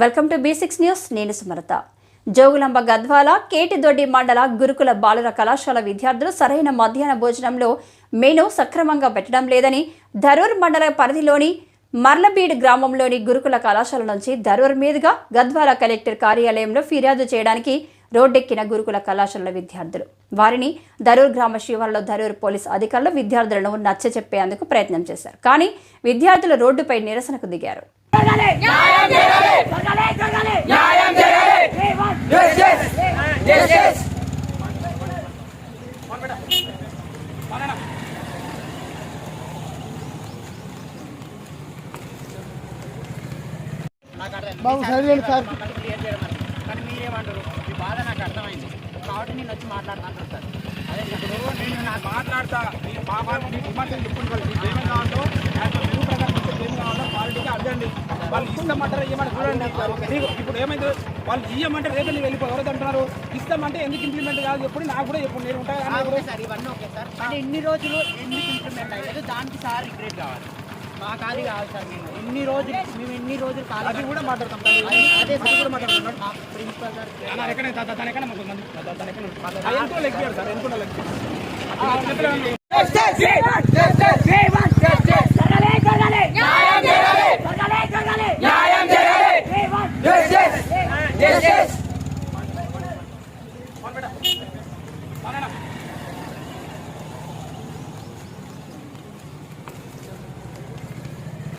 Welcome to B six news. నేను సుమలత. జోగులాంబ గద్వాల కేటిదొడ్డి మండల గురుకుల బాలుర కళాశాల విద్యార్థులు సరైన మధ్యాహ్న భోజనంలో మెను సక్రమంగా పెట్టడం లేదని ధరూర్ మండల పరిధిలోని మర్లబీడ్ గ్రామంలోని గురుకుల కళాశాల నుంచి ధరూర్ మీదుగా గద్వాల కలెక్టర్ కార్యాలయంలో ఫిర్యాదు చేయడానికి రోడ్డెక్కిన గురుకుల కళాశాల విద్యార్థులు. వారిని ధరూర్ గ్రామ శివార్లో ధరూర్ పోలీస్ అధికారులు విద్యార్థులను నచ్చ చెప్పేందుకు ప్రయత్నం చేశారు. కానీ విద్యార్థులు రోడ్డుపై నిరసనకు దిగారు. బాబు చదివండి సార్ క్లియర్ చేయడం అని. కానీ మీరేమంటారు మీ బాధ నాకు అర్థమైంది కాబట్టి నేను వచ్చి మాట్లాడుతాను సార్ అదే ఇప్పుడు నేను నాకు మాట్లాడతా. మీరు మా వాళ్ళు మీ విమర్శలు చెప్పుకుంటారు మీకు ఏమేమి కావాలో నాకు మెను ప్రకారం మీకు ఏం కావాలో క్వాలిటీగా అడగండి వాళ్ళు ఇస్తామంటారా ఏమంటారు చూడండి మీకు ఇప్పుడు ఏమైంది వాళ్ళు ఇయ్యమంటే రేపు నేను వెళ్ళిపో ఎవరైతే అంటున్నారు ఇస్తామంటే ఎందుకు ఇంప్లిమెంట్ కాదు ఎప్పుడు నాకు కూడా ఎప్పుడు నేను ఉంటాను సార్ ఇవన్నీ ఓకే సార్ కానీ ఎన్ని రోజులు ఎందుకు ఇంప్లిమెంట్ అయ్యలేదు దానికి సార్ రిగ్రెట్ కావాలి సార్ మేము ఎన్ని రోజులు మేము ఎన్ని రోజులు అది కూడా మాట్లాడతాం అదే అది కూడా మాట్లాడుతున్నాం మా ప్రిన్సిపల్ సార్ అన్న ఎక్కడ తన ఎక్కడ మాకు మంది తన ఎక్కడ ఎంతో లెక్కియారు సార్ ఎంతో లెక్కియారు